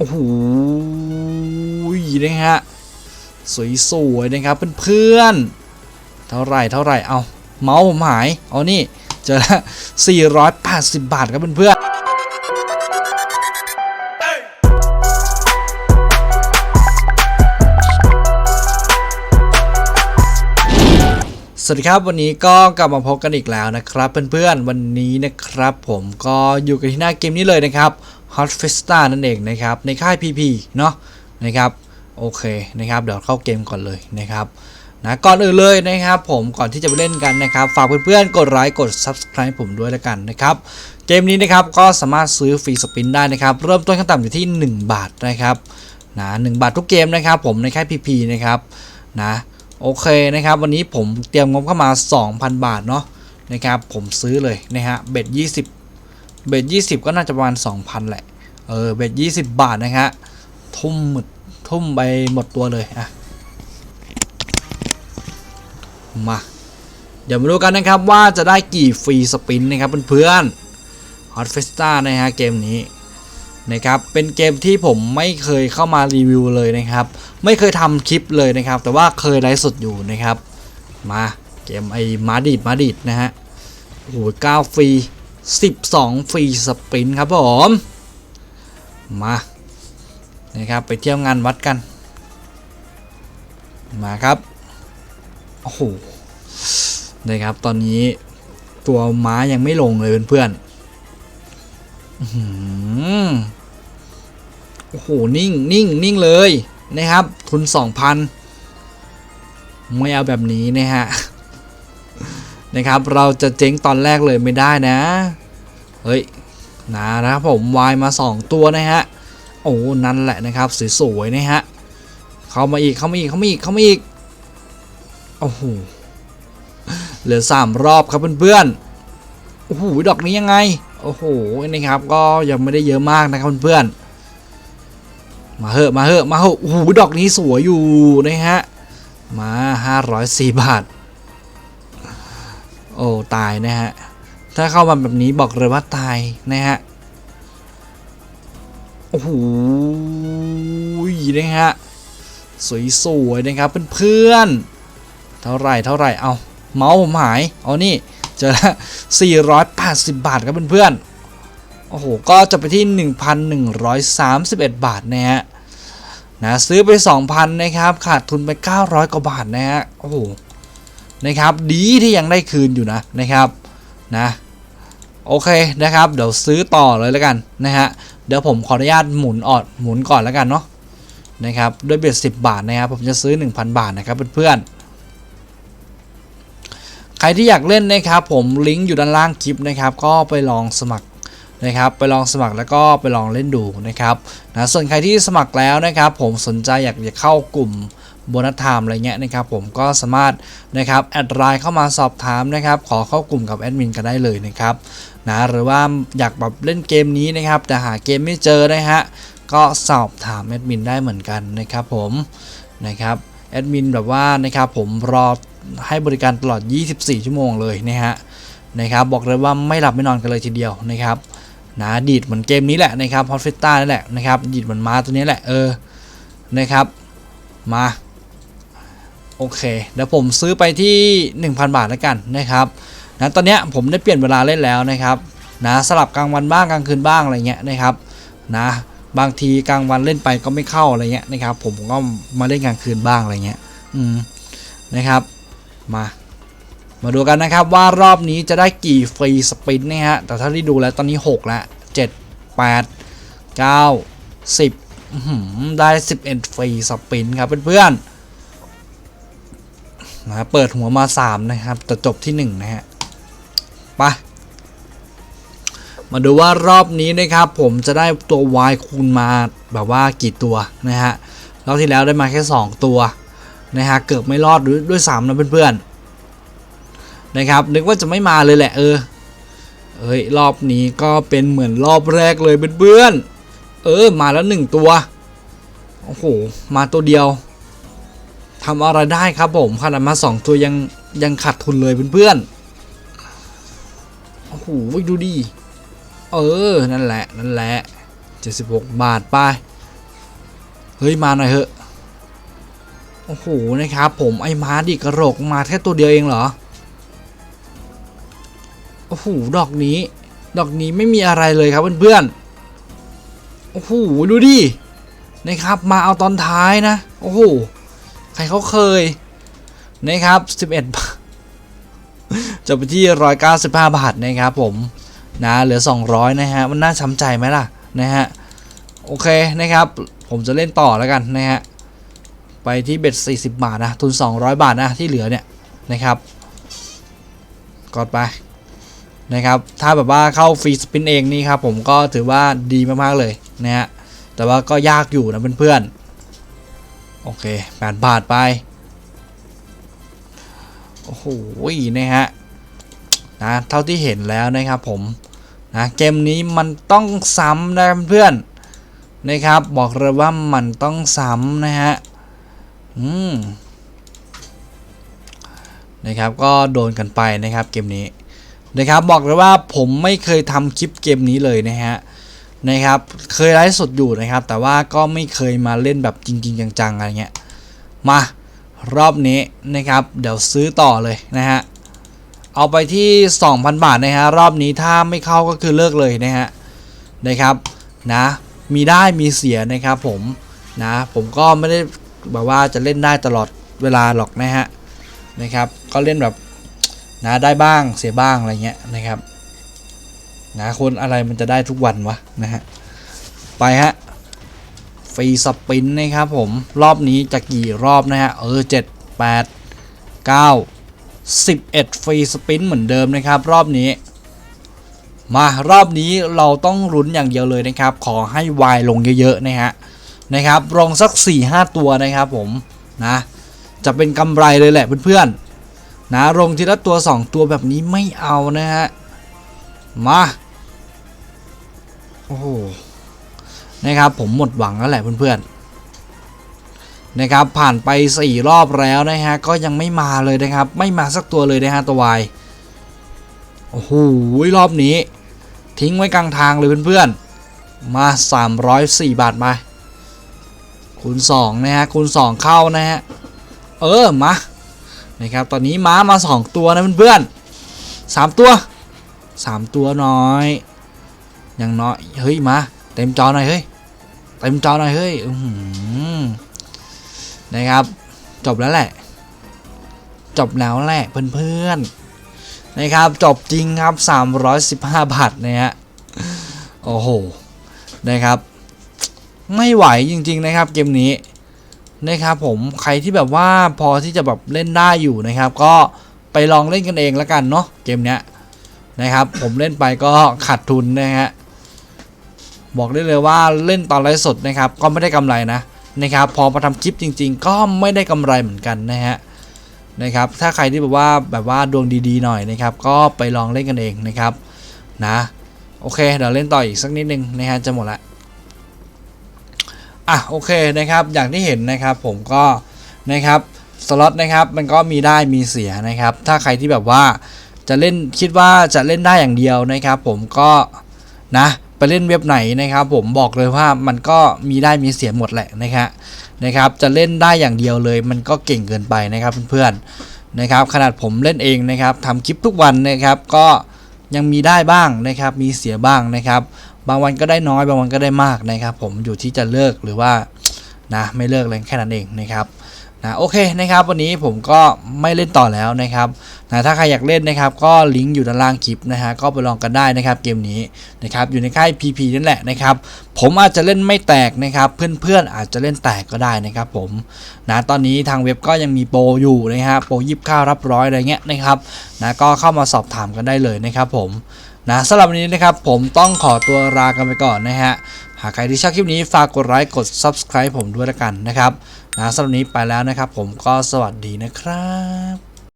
โอ้โหนะฮะสวยๆนะครับเพื่อนๆเท่าไหร่เท่าไหร่เอาเมาส์ผมหายเอานี่เจอละ480 บาทครับเพื่อนๆสวัสดีครับวันนี้ก็กลับมาพบกันอีกแล้วนะครับ เพื่อนๆวันนี้นะครับ ผมก็อยู่กันที่หน้าเกมนี้เลยนะครับ Hot Festa นั่นเองนะครับ ในค่าย PP เนาะนะครับโอเคนะครับ เดี๋ยวเข้าเกมก่อนเลยนะครับนะก่อนอื่นเลยนะครับผมก่อนที่จะไปเล่นกันนะครับ ฝากเพื่อนๆกดไลค์กด Subscribe ผมด้วยแล้วกันนะครับ เกมนี้นะครับก็สามารถซื้อฟรีสปินได้นะครับ เริ่มต้นขั้นต่ำอยู่ที่ 1 บาทนะครับนะ1บาททุกเกมนะครับ ผมในค่าย PP นะครับนะโอเคนะครับ วันนี้ผมเตรียมงบเข้ามา 2,000 บาทเนาะนะครับผมซื้อเลยนะฮะเบ็ด20 เบ็ด20 ก็น่าจะประมาณ 2,000 แหละ เออเบ็ด20บบาทนะฮะทุ่มหมดทุ่มไปหมดตัวเลยอะมาเดี๋ยวมาดูกันนะครับว่าจะได้กี่ฟรีสปินนะครับเพื่อนๆ Hot Festa นะฮะเกมนี้นะครับเป็นเกมที่ผมไม่เคยเข้ามารีวิวเลยนะครับ ไม่เคยทำคลิปเลยนะครับ แต่ว่าเคยไลฟ์สดอยู่นะครับ มาเกมไอ้มาดิดมาดิดนะฮะโอ้โหเก้าฟรี 12 ฟรีสปรินต์ครับผม มานะครับไปเที่ยวงานวัดกัน มาครับ โอ้โหนะครับตอนนี้ตัวม้ายังไม่ลงเลยเพื่อนๆโอ้โห นิ่งนิ่งนิ่งเลยนะครับ ทุน2,000ไม่เอาแบบนี้นะฮะนะครับ เราจะเจ๊งตอนแรกเลยไม่ได้นะ เฮ้ย นะนะครับผมวายมา 2 ตัวนะฮะโอ้นั่นแหละนะครับสวยๆนะฮะเข้ามาอีกเข้ามาอีกเข้ามาอีกเข้ามาอีกโอ้โหเหลือ 3 รอบครับเพื่อนๆโอ้โหดอกนี้ยังไงโอ้โหนะครับก็ยังไม่ได้เยอะมากนะครับเพื่อนๆมาเหอะมาเหอะมาเหอะโอ้โหดอกนี้สวยอยู่นะฮะมา 504 บาท โอ้ตายนะฮะ ถ้าเข้ามาแบบนี้บอกเลยว่าตายนะฮะ โอ้โหนะฮะ สวยๆนะครับเพื่อนๆ เท่าไหร่เท่าไหร่เอาเมาส์ผมหาย เอานี่ เจอละ480 บาทครับเพื่อนๆ โอ้โห ก็จะไปที่ 1,131 บาทนะฮะนะซื้อไป 2,000 นะครับ ขาดทุนไป 900 กว่าบาทนะฮะ โอ้โห นะครับ ดีที่ยังได้คืนอยู่นะ นะครับ นะ โอเคนะครับ เดี๋ยวซื้อต่อเลยแล้วกันนะฮะเดี๋ยวผมขออนุญาตหมุนออดหมุนก่อนแล้วกันเนาะนะครับด้วยเบ็ด10 บาทนะครับผมจะซื้อ 1,000 บาทนะครับเพื่อนๆใครที่อยากเล่นนะครับ ผมลิงก์อยู่ด้านล่างคลิปนะครับ ก็ไปลองสมัครนะครับไปลองสมัครแล้วก็ไปลองเล่นดูนะครับนะส่วนใครที่สมัครแล้วนะครับ ผมสนใจอยากจะเข้ากลุ่มโบนัสไทม์อะไรเงี้ยนะครับ ผมก็สามารถนะครับแอดไลน์เข้ามาสอบถามนะครับ ขอเข้ากลุ่มกับแอดมินกันได้เลยนะครับ นะหรือว่าอยากแบบเล่นเกมนี้นะครับ แต่หาเกมไม่เจอนะฮะก็สอบถามแอดมินได้เหมือนกันนะครับผมนะครับแอดมินแบบว่านะครับผมรอให้บริการตลอด 24 ชั่วโมงเลยนะฮะนะครับบอกเลยว่าไม่หลับไม่นอนกันเลยทีเดียวนะครับนะดีดเหมือนเกมนี้แหละนะครับฮอตฟิต้านี่แหละนะครับดีดเหมือนม้าตัวนี้แหละเออนะครับมาโอเคเดี๋ยวผมซื้อไปที่ 1,000 บาทแล้วกันนะครับ นะตอนเนี้ยผมได้เปลี่ยนเวลาเล่นแล้วนะครับนะสลับกลางวันบ้างกลางคืนบ้างอะไรเงี้ยนะครับนะบางทีกลางวันเล่นไปก็ไม่เข้าอะไรเงี้ยนะครับ ผมก็มาเล่นกลางคืนบ้างอะไรเงี้ยอืมนะครับมามาดูกันนะครับว่ารอบนี้จะได้กี่ฟรีสปินนะฮะแต่ถ้าที่ดูแล้วตอนนี้ 6 แล้ว 7 8 9 10 ได้ 11 ฟรีสปินครับเพื่อนๆนะเปิดหัวมา 3 นะครับแต่จบที่ 1 นะฮะ ไปมาดูว่ารอบนี้นะครับ ผมจะได้ตัว Y คูณมาแบบว่ากี่ตัวนะฮะรอบที่แล้วได้มาแค่ 2 ตัวนะฮะเกือบไม่รอดด้วยซ้ำนะเพื่อนๆนะครับ นึกว่าจะไม่มาเลยแหละเออเอ้ยรอบนี้ก็เป็นเหมือนรอบแรกเลยเพื่อนๆเออมาแล้วหนึ่งตัวโอ้โหมาตัวเดียวทำอะไรได้ครับผมขนาดมาสองตัวยังยังขาดทุนเลยเพื่อนๆ หดูดิเออ นั่นแหละ นั่นแหละ 76 บาทไป เฮ้ย มาหน่อยเถอะ โอ้โห นะครับ ผมไอ้มาดิกระโหลกมาแค่ตัวเดียวเองเหรอ โอ้โห ดอกนี้ ดอกนี้ไม่มีอะไรเลยครับเพื่อนๆ โอ้โห ดูดิ นะครับ มาเอาตอนท้ายนะ โอ้โห ใครเขาเคย นะครับ 11บาท จบไปที่ 195 บาทนะครับผมนะเหลือ 200 นะฮะ มันน่าช้ำใจไหมล่ะนะฮะ โอเคนะครับ ผมจะเล่นต่อแล้วกันนะฮะ ไปที่เบ็ด40 บาทนะ ทุน 200 บาทนะที่เหลือเนี่ยนะครับ กดไปนะครับ ถ้าแบบว่าเข้าฟรีสปินเองนี่ครับผมก็ถือว่าดีมากๆเลยนะฮะ แต่ว่าก็ยากอยู่นะเพื่อนๆ โอเค 8 บาทไป โอ้โหนะฮะ นะเท่าที่เห็นแล้วนะครับผมนะเกมนี้มันต้องซ้ำนะเพื่อนนะครับบอกเลยว่ามันต้องซ้ำนะฮะอืมนะครับก็โดนกันไปนะครับเกมนี้นะครับบอกเลยว่าผมไม่เคยทำคลิปเกมนี้เลยนะฮะนะครับเคยไลฟ์สดอยู่นะครับ แต่ว่าก็ไม่เคยมาเล่นแบบจริง ๆ จังๆอะไรเงี้ยมารอบนี้นะครับ เดี๋ยวซื้อต่อเลยนะฮะ เอาไปที่ 2,000 บาทนะฮะรอบนี้ถ้าไม่เข้าก็คือเลิกเลยนะฮะนะครับนะมีได้มีเสียนะครับผมนะผมก็ไม่ได้แบบว่าจะเล่นได้ตลอดเวลาหรอกนะฮะนะครับก็เล่นแบบนะได้บ้างเสียบ้างอะไรเงี้ยนะครับนะคนอะไรมันจะได้ทุกวันวะนะฮะไปฮะฟรีสปินนะครับผมรอบนี้จะกี่รอบนะฮะเออเจ็ดแปดเก้า สิบเอ็ดฟรีสปินเหมือนเดิมนะครับ รอบนี้ มารอบนี้เราต้องลุ้นอย่างเดียวเลยนะครับ ขอให้วายลงเยอะๆนะฮะนะครับลงสัก 4-5 ตัวนะครับผมนะจะเป็นกำไรเลยแหละเพื่อนๆนะลงทีละตัว 2 ตัวแบบนี้ไม่เอานะฮะมาโอ้โหนะครับผมหมดหวังแล้วแหละเพื่อนๆ นะครับผ่านไป 4 รอบแล้วนะฮะก็ยังไม่มาเลยนะครับ ไม่มาสักตัวเลยนะฮะตัววายโอ้โหรอบนี้ ทิ้งไว้กลางทางเลยเพื่อนๆ มา 304 บาทมาคูณ2นะฮะคูณ 2 เข้านะฮะเออมานะครับตอนนี้ม้ามา 2 ตัวนะเพื่อนๆ3ตัว 3 ตัวน้อยยังน้อยเฮ้ยมาเต็มจอหน่อยเฮ้ยเต็มจอหน่อยเฮ้ยอื นะครับ จบแล้วแหละ จบแล้วแหละเพื่อนๆนะครับ จบจริงครับ 315 บาทนะฮะโอ้โหนะครับ ไม่ไหวจริง ๆ นะครับ เกมนี้นะครับผมใครที่แบบว่าพอที่จะแบบเล่นได้อยู่นะครับ ก็ไปลองเล่นกันเองแล้วกันเนาะเกมเนี้ยนะครับ ผมเล่นไปก็ขาดทุนนะฮะบอกได้เลยว่าเล่นตอนไลฟ์สดนะครับ ก็ไม่ได้กำไรนะ นะครับพอมาทำคลิปจริง ๆ ก็ไม่ได้กำไรเหมือนกันนะฮะนะครับถ้าใครที่แบบว่าแบบว่าดวงดีๆหน่อยนะครับก็ไปลองเล่นกันเองนะครับนะโอเคเดี๋ยวเล่นต่ออีกสักนิดนึงนะฮะจะหมดละอะโอเคนะครับอย่างที่เห็นนะครับผมก็นะครับสล็อตนะครับมันก็มีได้มีเสียนะครับ ถ้าใครที่แบบว่าจะเล่นคิดว่าจะเล่นได้อย่างเดียวนะครับ ผมก็นะ ไปเล่นเว็บไหนนะครับ ผมบอกเลยว่ามันก็มีได้มีเสียหมดแหละนะครับนะครับ จะเล่นได้อย่างเดียวเลย มันก็เก่งเกินไปนะครับเพื่อนๆนะครับ ขนาดผมเล่นเองนะครับทำคลิปทุกวันนะครับ ก็ยังมีได้บ้างนะครับ มีเสียบ้างนะครับ บางวันก็ได้น้อย บางวันก็ได้มากนะครับ ผมอยู่ที่จะเลิกหรือว่านะไม่เลิกเลยแค่นั้นเองนะครับ นะโอเคนะครับวันนี้ผมก็ไม่เล่นต่อแล้วนะครับนะถ้าใครอยากเล่นนะครับ ก็ลิงก์อยู่ด้านล่างคลิปนะฮะก็ไปลองกันได้นะครับเกมนี้นะครับอยู่ในค่าย PP นั่นแหละนะครับ ผมอาจจะเล่นไม่แตกนะครับ เพื่อนๆอาจจะเล่นแตกก็ได้นะครับ ผมนะตอนนี้ทางเว็บก็ยังมีโปรอยู่นะฮะโปรยิบข้าวรับร้อยอะไรเงี้ยนะครับนะก็เข้ามาสอบถามกันได้เลยนะครับ ผมนะสำหรับวันนี้นะครับผมต้องขอตัวลากันไปก่อนนะฮะ หากใครที่ชอบคลิปนี้ฝากกดไลค์กด Subscribe ผมด้วยละกันนะครับนะสำหรับนี้ไปแล้วนะครับ ผมก็สวัสดีนะครับ